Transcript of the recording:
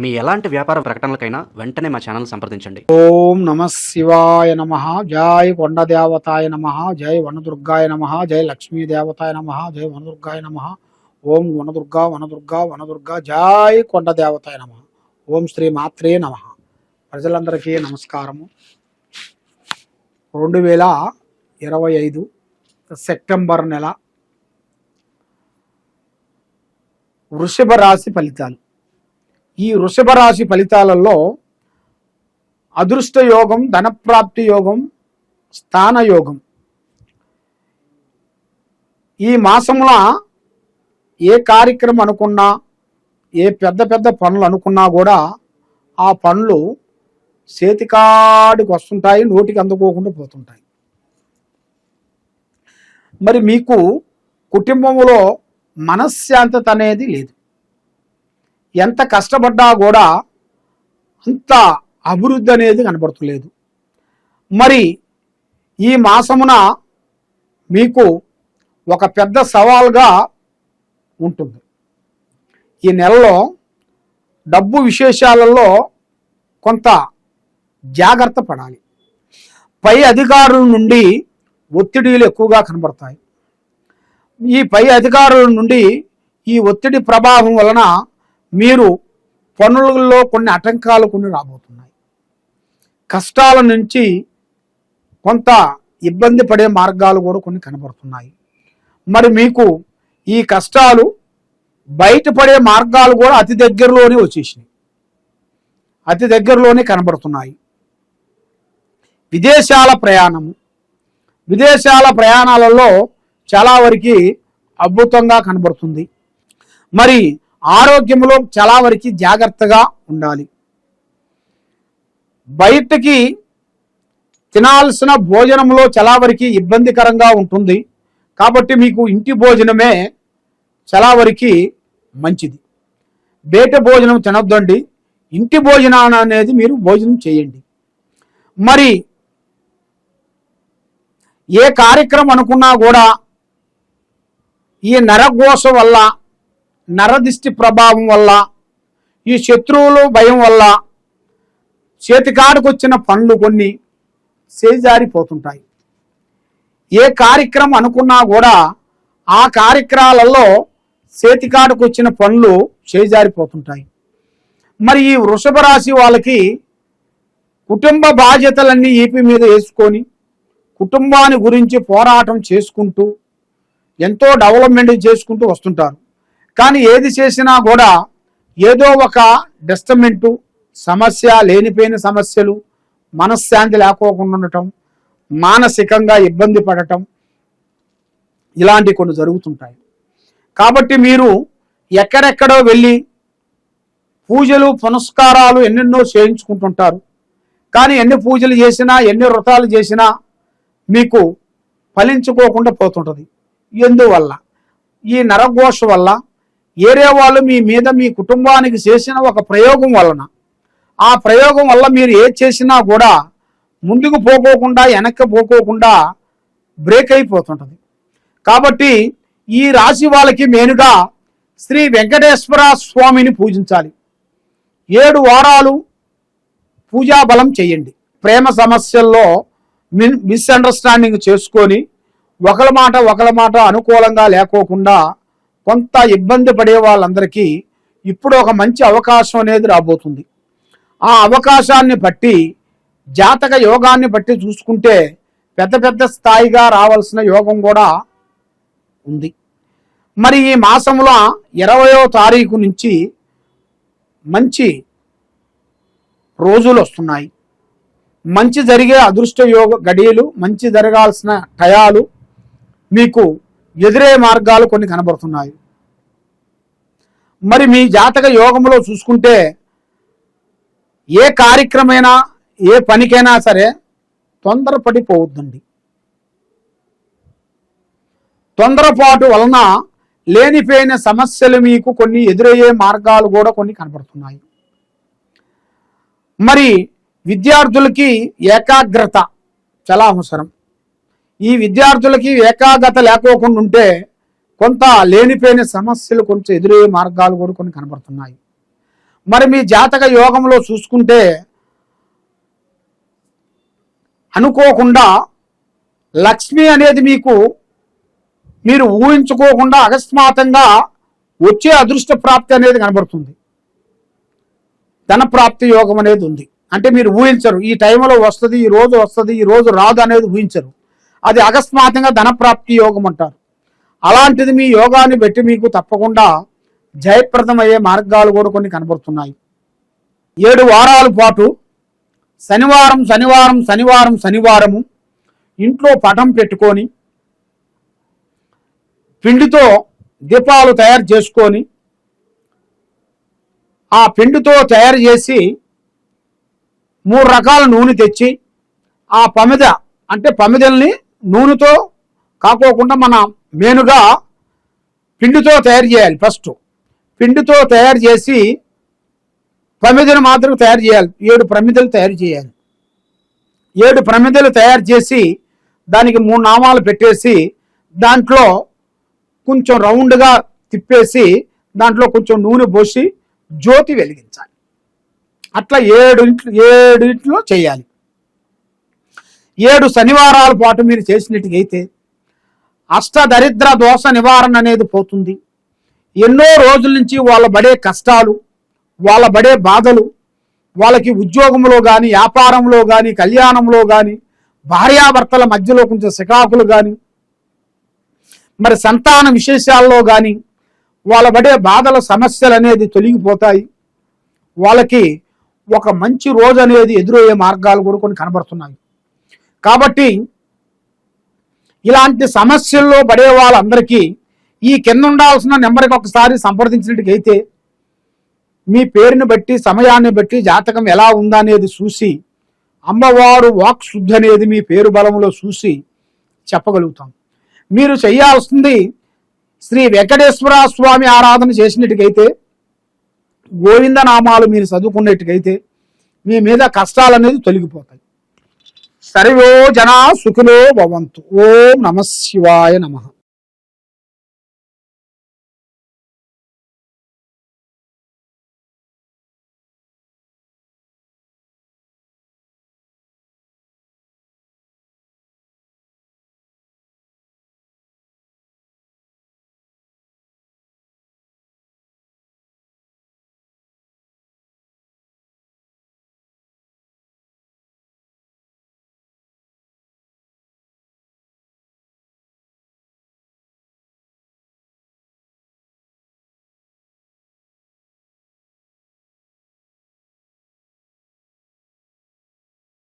మీ ఎలాంటి వ్యాపార ప్రకటనలకైనా వెంటనే మా ఛానల్ సంప్రదించండి. ఓం నమ శివాయ నమ జై కొండ దేవతాయ నమ జై వనదుర్గాయ నమ జై లక్ష్మీ దేవతాయ నమ జై వనదుర్గాయ నమ ఓం వనదుర్గా వనదుర్గా వనదుర్గా జై కొండ దేవతాయ నమ ఓం శ్రీ మాత్రే నమ. ప్రజలందరికీ నమస్కారము. రెండు వేల ఇరవై ఐదు సెప్టెంబర్ నెల వృషభ రాశి ఫలితాలు. ఈ వృషభ రాశి ఫలితాలలో అదృష్ట యోగం ధనప్రాప్తి యోగం స్థాన యోగం. ఈ మాసంలో ఏ కార్యక్రమం అనుకున్నా ఏ పెద్ద పెద్ద పనులు అనుకున్నా కూడా ఆ పనులు చేతికాడికి వస్తుంటాయి నోటికి అందుకోకుండా పోతుంటాయి. మరి మీకు కుటుంబంలో మనశ్శాంతత అనేది లేదు. ఎంత కష్టపడ్డా కూడా అంత అభివృద్ధి అనేది కనబడతలేదు మరి ఈ మాసమున మీకు ఒక పెద్ద సవాల్గా ఉంటుంది. ఈ నెలలో డబ్బు విశేషాలలో కొంత జాగ్రత్త పడాలి. పై అధికారుల నుండి ఒత్తిడిలు ఎక్కువగా కనబడతాయి ఈ పై అధికారుల నుండి ఈ ఒత్తిడి ప్రభావం వలన మీరు పనులలో కొన్ని ఆటంకాలు కొన్ని రాబోతున్నాయి. కష్టాల నుంచి కొంత ఇబ్బంది పడే మార్గాలు కూడా కొన్ని కనబడుతున్నాయి. మరి మీకు ఈ కష్టాలు బయటపడే మార్గాలు కూడా అతి దగ్గరలోనే వచ్చేసినాయి. అతి దగ్గరలోనే కనబడుతున్నాయి. విదేశాల ప్రయాణము. విదేశాల ప్రయాణాలలో చాలా వరకు అద్భుతంగా కనబడుతుంది. మరి ఆరోగ్యంలో చాలా వరకు జాగ్రత్తగా ఉండాలి. బయటికి తినాల్సిన భోజనంలో చాలా వరకు ఇబ్బందికరంగా ఉంటుంది. కాబట్టి మీకు ఇంటి భోజనమే చాలా వరకు మంచిది. బయట భోజనం తినొద్దండి. ఇంటి భోజనాన్ని అనేది మీరు భోజనం చేయండి. మరి ఏ కార్యక్రమం అనుకున్నా కూడా ఈ నరఘోష వల్ల నరదిష్టి ప్రభావం వల్ల ఈ శత్రువులు భయం వల్ల చేతికాడుకొచ్చిన పనులు కొన్ని చేజారిపోతుంటాయి. ఏ కార్యక్రమం అనుకున్నా కూడా ఆ కార్యక్రమాలలో చేతికాడుకొచ్చిన పనులు చేజారిపోతుంటాయి. మరి ఈ వృషభ రాశి వాళ్ళకి కుటుంబ బాధ్యతలన్నీ ఈపి మీద వేసుకొని కుటుంబాన్ని గురించి పోరాటం చేసుకుంటూ ఎంతో డెవలప్మెంట్ చేసుకుంటూ వస్తుంటారు. కానీ ఏది చేసినా కూడా ఏదో ఒక డిస్టమెంటు సమస్య లేనిపోయిన సమస్యలు మనశ్శాంతి లేకోకుండా ఉండటం మానసికంగా ఇబ్బంది పడటం ఇలాంటి కొన్ని జరుగుతుంటాయి. కాబట్టి మీరు ఎక్కడెక్కడో వెళ్ళి పూజలు పునస్కారాలు ఎన్నెన్నో చేయించుకుంటుంటారు. కానీ ఎన్ని పూజలు చేసినా ఎన్ని వ్రతాలు చేసినా మీకు ఫలించుకోకుండా పోతుంటుంది. ఎందువల్ల? ఈ నరఘోష వల్ల ఏరే వాళ్ళు మీ మీద మీ కుటుంబానికి చేసిన ఒక ప్రయోగం వలన ఆ ప్రయోగం వల్ల మీరు ఏది చేసినా కూడా ముందుకు పోకోకుండా వెనక్కి పోకోకుండా బ్రేక్ అయిపోతుంటుంది. కాబట్టి ఈ రాశి వాళ్ళకి మెయిన్గా శ్రీ వెంకటేశ్వర స్వామిని పూజించాలి. ఏడు వారాలు పూజా బలం చేయండి. ప్రేమ సమస్యల్లో మిన్ మిస్అండర్స్టాండింగ్ చేసుకొని ఒకరి మాట ఒకరి మాట అనుకూలంగా లేకోకుండా కొంత ఇబ్బంది పడే వాళ్ళందరికీ ఇప్పుడు ఒక మంచి అవకాశం అనేది రాబోతుంది. ఆ అవకాశాన్ని బట్టి జాతక యోగాన్ని బట్టి చూసుకుంటే పెద్ద పెద్ద స్థాయిగా రావాల్సిన యోగం కూడా ఉంది. మరి ఈ మాసంలో ఇరవయో తారీఖు నుంచి మంచి రోజులు వస్తున్నాయి. మంచి జరిగే అదృష్ట యోగ గడియలు మంచి జరగాల్సిన టయాలు మీకు ఎదురే మార్గాలు కొన్ని కనబడుతున్నాయి. మరి మీ జాతక యోగంలో చూసుకుంటే ఏ కార్యక్రమైనా ఏ పనికైనా సరే తొందరపడిపోవద్దండి. తొందరపాటు వలన లేనిపోయిన సమస్యలు మీకు కొన్ని ఎదురయ్యే మార్గాలు కూడా కొన్ని కనబడుతున్నాయి. మరి విద్యార్థులకి ఏకాగ్రత చాలా అవసరం. ఈ విద్యార్థులకి ఏకాగ్రత లేకోకుండా ఉంటే కొంత లేనిపోయిన సమస్యలు కొంచెం ఎదురయ్యే మార్గాలు కూడా కొన్ని కనబడుతున్నాయి. మరి మీ జాతక యోగంలో చూసుకుంటే అనుకోకుండా లక్ష్మి అనేది మీకు మీరు ఊహించుకోకుండా అకస్మాత్తంగా వచ్చే అదృష్ట ప్రాప్తి అనేది కనబడుతుంది. ధనప్రాప్తి యోగం అనేది ఉంది. అంటే మీరు ఊహించరు. ఈ టైంలో వస్తుంది ఈ రోజు వస్తుంది ఈ రోజు రాదు అనేది ఊహించరు. అది అకస్మాత్తుగా ధనప్రాప్తి యోగం అంటారు. అలాంటిది మీ యోగాన్ని బట్టి మీకు తప్పకుండా జయప్రదమయ్యే మార్గాలు కూడా కొన్ని కనబడుతున్నాయి. ఏడు వారాల పాటు శనివారం శనివారం శనివారం శనివారము ఇంట్లో పటం పెట్టుకొని పిండితో దీపాలు తయారు చేసుకొని ఆ పిండితో తయారు చేసి మూడు రకాల నూనె తెచ్చి ఆ పమిద అంటే పమిదల్ని నూనెతో కాకోకుండా మన మెయిన్గా పిండితో తయారు చేయాలి ఫస్ట్. పిండితో తయారు చేసి ప్రమిదను మాత్రం తయారు చేయాలి. ఏడు ప్రమిదలు తయారు చేయాలి. ఏడు ప్రమిదలు తయారు చేసి దానికి మూడు నామాలు పెట్టేసి దాంట్లో కొంచెం రౌండ్గా తిప్పేసి దాంట్లో కొంచెం నూనె పోసి జ్యోతి వెలిగించాలి. అట్లా ఏడు ఇంట్లో ఏడు ఇంట్లో చేయాలి. ఏడు శనివారాల పాటు మీరు చేసినట్టుగైతే అష్టదరిద్ర దోష నివారణ అనేది పోతుంది. ఎన్నో రోజుల నుంచి వాళ్ళ పడే కష్టాలు వాళ్ళ పడే బాధలు వాళ్ళకి ఉద్యోగంలో కానీ వ్యాపారంలో కానీ కళ్యాణంలో కానీ భార్యాభర్తల మధ్యలో కొంచెం సికాకులు కానీ మరి సంతాన విశేషాల్లో కానీ వాళ్ళ పడే బాధల సమస్యలు అనేది తొలగిపోతాయి. వాళ్ళకి ఒక మంచి రోజు అనేది ఎదురయ్యే మార్గాలు కూడా కొన్ని కనబడుతున్నాయి. కాబట్టి ఇలాంటి సమస్యల్లో పడే వాళ్ళందరికీ ఈ కింద ఉండాల్సిన నెంబర్కి ఒకసారి సంప్రదించినట్టుకైతే మీ పేరుని బట్టి సమయాన్ని బట్టి జాతకం ఎలా ఉందనేది చూసి అమ్మవారు వాక్ శుద్ధి అనేది మీ పేరు బలంలో చూసి చెప్పగలుగుతాం. మీరు చేయాల్సింది శ్రీ వెంకటేశ్వర స్వామి ఆరాధన చేసినట్టుకైతే గోవింద నామాలు మీరు చదువుకున్నట్టుకైతే మీ మీద కష్టాలు అనేది తొలగిపోతాయి. సర్వో జనా సుఖిలో భవంతు. ఓం నమ శివాయ నమః.